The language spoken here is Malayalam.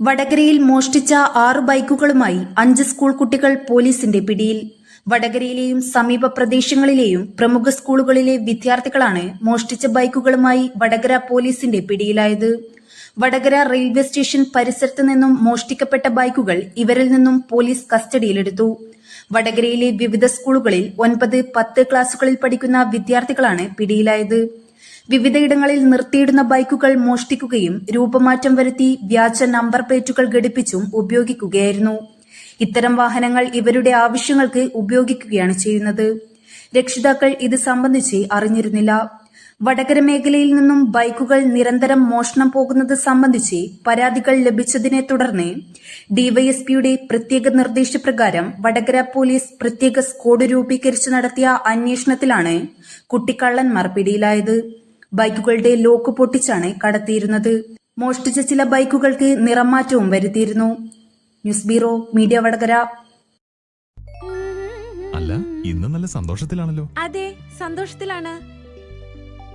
വടകരയിൽ മോഷ്ടിച്ച ആറ് ബൈക്കുകളുമായി അഞ്ച് സ്കൂൾ കുട്ടികൾ പോലീസിന്റെ പിടിയിൽ. വടകരയിലെയും സമീപ പ്രദേശങ്ങളിലെയും പ്രമുഖ സ്കൂളുകളിലെ വിദ്യാർത്ഥികളാണ് മോഷ്ടിച്ച ബൈക്കുകളുമായി വടകര പോലീസിന്റെ പിടിയിലായത്. വടകര റെയിൽവേ സ്റ്റേഷൻ പരിസരത്ത് നിന്നും മോഷ്ടിക്കപ്പെട്ട ബൈക്കുകൾ ഇവരിൽ നിന്നും പോലീസ് കസ്റ്റഡിയിലെടുത്തു. വടകരയിലെ വിവിധ സ്കൂളുകളിൽ ഒൻപത് പത്ത് ക്ലാസുകളിൽ പഠിക്കുന്ന വിദ്യാർത്ഥികളാണ് പിടിയിലായത്. വിവിധയിടങ്ങളിൽ നിർത്തിയിടുന്ന ബൈക്കുകൾ മോഷ്ടിക്കുകയും രൂപമാറ്റം വരുത്തി വ്യാജ നമ്പർ പ്ലേറ്റുകൾ ഘടിപ്പിച്ചും ഉപയോഗിക്കുകയായിരുന്നു. ഇത്തരം വാഹനങ്ങൾ ഇവരുടെ ആവശ്യങ്ങൾക്ക് ഉപയോഗിക്കുകയാണ് ചെയ്യുന്നത്. രക്ഷിതാക്കൾ ഇത് സംബന്ധിച്ച് അറിഞ്ഞിരുന്നില്ല. വടകര മേഖലയിൽ നിന്നും ബൈക്കുകൾ നിരന്തരം മോഷണം പോകുന്നത് സംബന്ധിച്ച് പരാതികൾ ലഭിച്ചതിനെ തുടർന്ന് ഡിവൈഎസ്പിയുടെ പ്രത്യേക നിർദ്ദേശപ്രകാരം വടകര പോലീസ് പ്രത്യേക സ്ക്വാഡ് രൂപീകരിച്ച് നടത്തിയ അന്വേഷണത്തിലാണ് കുട്ടിക്കള്ളന്മാർ പിടിയിലായത്. ബൈക്കുകളുടെ ലോക്ക് പൊട്ടിച്ചാണ് കടത്തിയിരുന്നത്. മോഷ്ടിച്ച ചില ബൈക്കുകൾക്ക് നിറമാറ്റവും വരുത്തിയിരുന്നു. News bureau media Vadakara. അല്ല ഇന്ന് നല്ല സന്തോഷത്തിലാണല്ലോ. അതെ സന്തോഷത്തിലാണ്.